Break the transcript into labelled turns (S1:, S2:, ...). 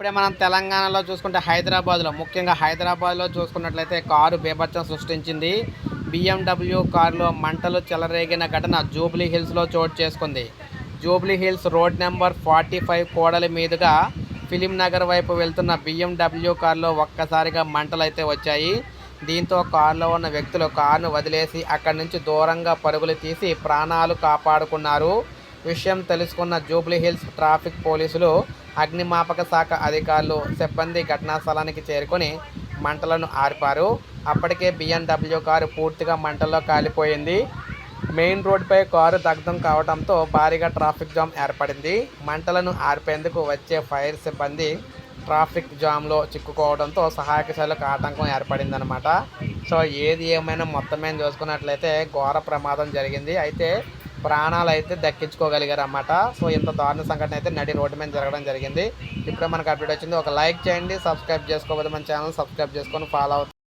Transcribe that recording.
S1: ఇప్పుడే మనం తెలంగాణలో చూసుకుంటే హైదరాబాద్లో ముఖ్యంగా హైదరాబాద్లో చూసుకున్నట్లయితే కారు బీభత్సం సృష్టించింది. బిఎండబ్ల్యూ కారులో మంటలు చెలరేగిన ఘటన జూబ్లీ హిల్స్లో చోటు చేసుకుంది. Jubilee Hills road number forty five కోడలి మీదుగా ఫిలిం నగర్ వైపు వెళ్తున్న బిఎండబ్ల్యూ కారులో ఒక్కసారిగా మంటలు అయితే వచ్చాయి. దీంతో కారులో ఉన్న వ్యక్తులు కారును వదిలేసి అక్కడి నుంచి దూరంగా పరుగులు తీసి ప్రాణాలు కాపాడుకున్నారు. విషయం తెలుసుకున్న జూబ్లీ హిల్స్ ట్రాఫిక్ పోలీసులు అగ్నిమాపక శాఖ అధికారులు సిబ్బంది ఘటనా స్థలానికి చేరుకొని మంటలను ఆర్పారు. అప్పటికే బిఎన్డబ్ల్యూ కారు పూర్తిగా మంటల్లో కాలిపోయింది. మెయిన్ రోడ్డుపై కారు దగ్ధం కావడంతో భారీగా ట్రాఫిక్ జామ్ ఏర్పడింది. మంటలను ఆర్పేందుకు వచ్చే ఫైర్ సిబ్బంది ట్రాఫిక్ జామ్లో చిక్కుకోవడంతో సహాయక శాలకు ఆటంకం ఏర్పడిందనమాట సో ఏది ఏమైనా మొత్తం మీద చూసుకున్నట్లయితే ఘోర ప్రమాదం జరిగింది. అయితే ప్రాణాలు అయితే దక్కించుకోగలిగారు అన్నమాట సో ఇంత దారుణ సంఘటన అయితే నడి రోడ్డు మీద జరగడం జరిగింది. ఇప్పుడే మనకు అప్డేట్ వచ్చింది. ఒక లైక్ చేయండి సబ్స్క్రైబ్ చేసుకోకపోతే మన ఛానల్ సబ్స్క్రైబ్ చేసుకొని ఫాలో అవుతుంది